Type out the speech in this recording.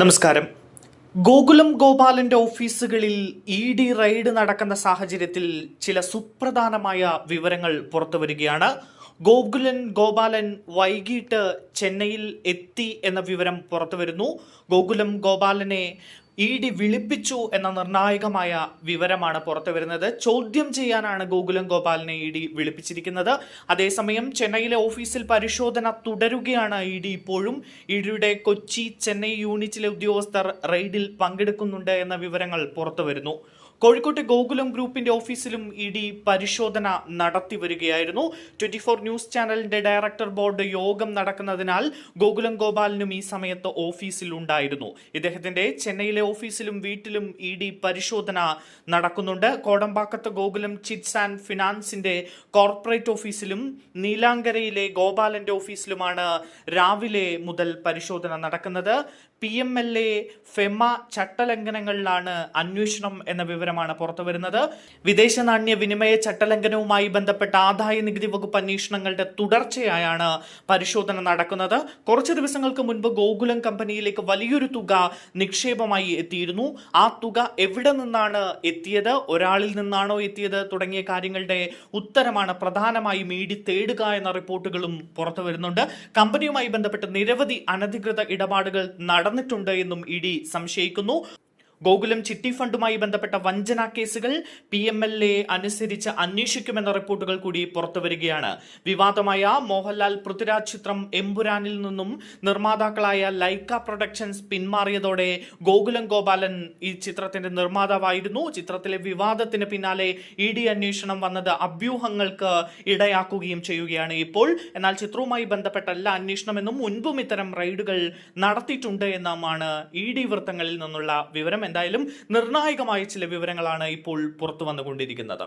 നമസ്കാരം. ഗോകുലം ഗോപാലന്റെ ഓഫീസുകളിൽ E D raid നടക്കുന്ന സാഹചര്യത്തിൽ ചില സുപ്രധാനമായ വിവരങ്ങൾ പുറത്തു വരികയാണ്. ഗോകുലൻ ഗോപാലൻ വൈകിട്ട് ചെന്നൈയിൽ എത്തി എന്ന വിവരം പുറത്തു വരുന്നു. ഗോകുലം ഗോപാലനെ ഇ ഡി വിളിപ്പിച്ചു എന്ന നിർണായകമായ വിവരമാണ് പുറത്തു വരുന്നത്. ചോദ്യം ചെയ്യാനാണ് ഗോകുലം ഗോപാലിനെ ഇ ഡി വിളിപ്പിച്ചിരിക്കുന്നത്. അതേസമയം ചെന്നൈയിലെ ഓഫീസിൽ പരിശോധന തുടരുകയാണ് ഇ ഡി ഇപ്പോഴും. ഇ ഡിയുടെ കൊച്ചി ചെന്നൈ യൂണിറ്റിലെ ഉദ്യോഗസ്ഥർ റെയ്ഡിൽ പങ്കെടുക്കുന്നുണ്ട് എന്ന വിവരങ്ങൾ പുറത്തു വരുന്നു. കോഴിക്കോട്ടെ ഗോകുലം ഗ്രൂപ്പിന്റെ ഓഫീസിലും ഇ ഡി പരിശോധന നടത്തി വരികയായിരുന്നു. ട്വന്റി ഫോർ ന്യൂസ് ചാനലിന്റെ ഡയറക്ടർ ബോർഡ് യോഗം നടക്കുന്നതിനാൽ ഗോകുലം ഗോപാലിനും ഈ സമയത്ത് ഓഫീസിൽ ഉണ്ടായിരുന്നു ഇദ്ദേഹത്തിന്റെ ചെന്നൈയിലെ ഓഫീസിലും വീട്ടിലും ഇ ഡി പരിശോധന നടക്കുന്നുണ്ട്. കോടമ്പാക്കത്ത് ഗോകുലം ചിറ്റ്സ് ആൻഡ് ഫിനാൻസിന്റെ കോർപ്പറേറ്റ് ഓഫീസിലും നീലാങ്കരയിലെ ഗോപാലന്റെ ഓഫീസിലുമാണ് രാവിലെ മുതൽ പരിശോധന നടക്കുന്നത്. P M L A FEMA ചട്ടലംഘനങ്ങളിലാണ് അന്വേഷണം എന്ന വിവരമാണ് പുറത്തുവരുന്നത്. വിദേശ നാണ്യ വിനിമയ ചട്ടലംഘനവുമായി ബന്ധപ്പെട്ട ആദായ നികുതി വകുപ്പ് അന്വേഷണങ്ങളുടെ തുടർച്ചയായാണ് പരിശോധന നടക്കുന്നത്. കുറച്ച് ദിവസങ്ങൾക്ക് മുൻപ് ഗോകുലം കമ്പനിയിലേക്ക് വലിയൊരു തുക നിക്ഷേപമായി എത്തിയിരുന്നു. ആ തുക എവിടെ നിന്നാണ് എത്തിയത്? ഒരാളിൽ നിന്നാണോ എത്തിയത്? തുടങ്ങിയ കാര്യങ്ങളുടെ ഉത്തരമാണ് പ്രധാനമായും ഇ ഡി തേടുക എന്ന റിപ്പോർട്ടുകളും പുറത്തു വരുന്നുണ്ട്. കമ്പനിയുമായി ബന്ധപ്പെട്ട് നിരവധി അനധികൃത ഇടപാടുകൾ നടന്നിട്ടുണ്ട് എന്നും ഇ സംശയിക്കുന്നു. ഗോകുലം ചിട്ടി ഫണ്ടുമായി ബന്ധപ്പെട്ട വഞ്ചനാ കേസുകൾ പി എം എൽ എ അനുസരിച്ച് അന്വേഷിക്കുമെന്ന റിപ്പോർട്ടുകൾ കൂടി പുറത്തുവരികയാണ്. വിവാദമായ മോഹൻലാൽ പൃഥ്വിരാജ് ചിത്രം എമ്പുരാനിൽ നിന്നും നിർമ്മാതാക്കളായ ലൈക്ക പ്രൊഡക്ഷൻസ് പിന്മാറിയതോടെ ഗോകുലം ഗോപാലൻ ഈ ചിത്രത്തിന്റെ നിർമ്മാതാവായിരുന്നു. ചിത്രത്തിലെ വിവാദത്തിന് പിന്നാലെ ഇ ഡി അന്വേഷണം വന്നത് അഭ്യൂഹങ്ങൾക്ക് ഇടയാക്കുകയും ചെയ്യുകയാണ് ഇപ്പോൾ. എന്നാൽ ചിത്രവുമായി ബന്ധപ്പെട്ട എല്ലാ അന്വേഷണമെന്നും മുൻപും ഇത്തരം റൈഡുകൾ നടത്തിയിട്ടുണ്ട് എന്നുമാണ് ഇ ഡി വൃത്തങ്ങളിൽ നിന്നുള്ള വിവരം. എന്തായാലും നിർണായകമായ ചില വിവരങ്ങളാണ് ഇപ്പോൾ പുറത്തു വന്നുകൊണ്ടിരിക്കുന്നത്.